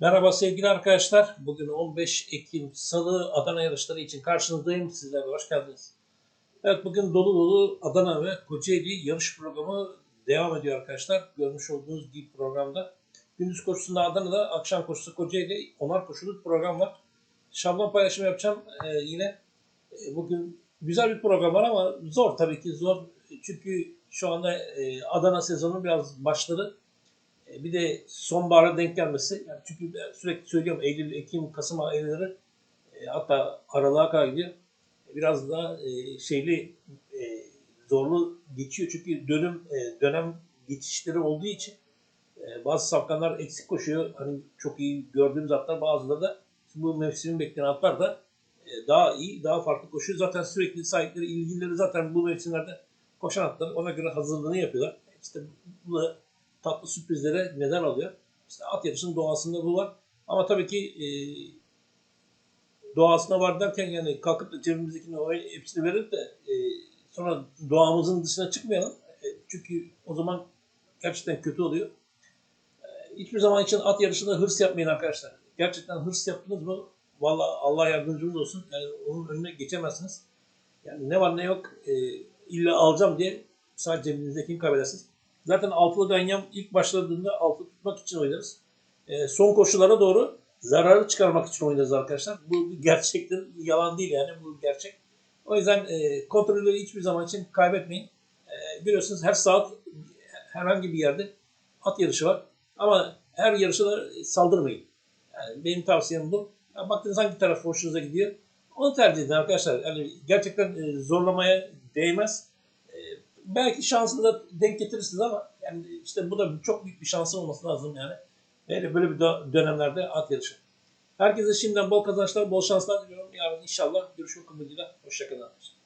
Merhaba sevgili arkadaşlar. Bugün 15 Ekim Salı Adana yarışları için karşınızdayım. Sizlere hoş geldiniz. Evet bugün dolu dolu Adana ve Kocaeli yarış programı devam ediyor arkadaşlar. Görmüş olduğunuz gibi programda. Gündüz koşusunda Adana'da, akşam koşusu Kocaeli, onar koşuluk program var. Şablon paylaşımı yapacağım Ee, yine. e, bugün güzel bir program var ama zor tabii ki zor. Çünkü şu anda e, Adana sezonu biraz başladı. E, Bir de sonbahara denk gelmesi. Yani çünkü sürekli söylüyorum Eylül, Ekim, Kasım ayları e, hatta aralığa kadar gidiyor. E, Biraz daha e, şeyli e, zorlu geçiyor. Çünkü dönüm e, dönem geçişleri olduğu için e, bazı safkanlar eksik koşuyor. Hani çok iyi gördüğümüz atlar bazıları da bu mevsimin beklenen atlar da e, daha iyi, daha farklı koşuyor. Zaten sürekli sahipleri, ilgilileri zaten bu mevsimlerde koşan atlar ona göre hazırlığını yapıyorlar. İşte bu da tatlı sürprizlere neden oluyor. İşte at yarışının doğasında bu var. Ama tabii ki e, doğasına var derken yani kalkıp da cebimizdekini o hepsini verip de e, sonra doğamızın dışına çıkmayalım. E, çünkü o zaman gerçekten kötü oluyor. E, hiçbir zaman için at yarışında hırs yapmayın arkadaşlar. Gerçekten hırs yaptınız mı Vallahi Allah yardımcınız olsun. Yani onun önüne geçemezsiniz. Yani ne var ne yok e, illa alacağım diye sadece cebinizdekini kaybedersiniz. Zaten altılı ganyam ilk başladığında altı tutmak için oynarız. E, son koşulara doğru zararı çıkarmak için oynarız arkadaşlar. Bu bir gerçektir. Yalan değil yani bu gerçek. O yüzden e, kontrolleri hiçbir zaman için kaybetmeyin. E, biliyorsunuz her saat herhangi bir yerde at yarışı var. Ama her yarışa da saldırmayın. Yani benim tavsiyem bu. Ya baktığınız hangi taraf hoşunuza gidiyor. Onu tercih edin arkadaşlar. Yani gerçekten e, zorlamaya değmez. Belki şansını da denk getirirsiniz ama yani işte bu da çok büyük bir şansı olması lazım yani. Böyle, böyle bir dö- dönemlerde at yarışı. Herkese şimdiden bol kazançlar, bol şanslar diliyorum. Yarın inşallah görüşmek umuduyla. Hoşçakalın arkadaşlar.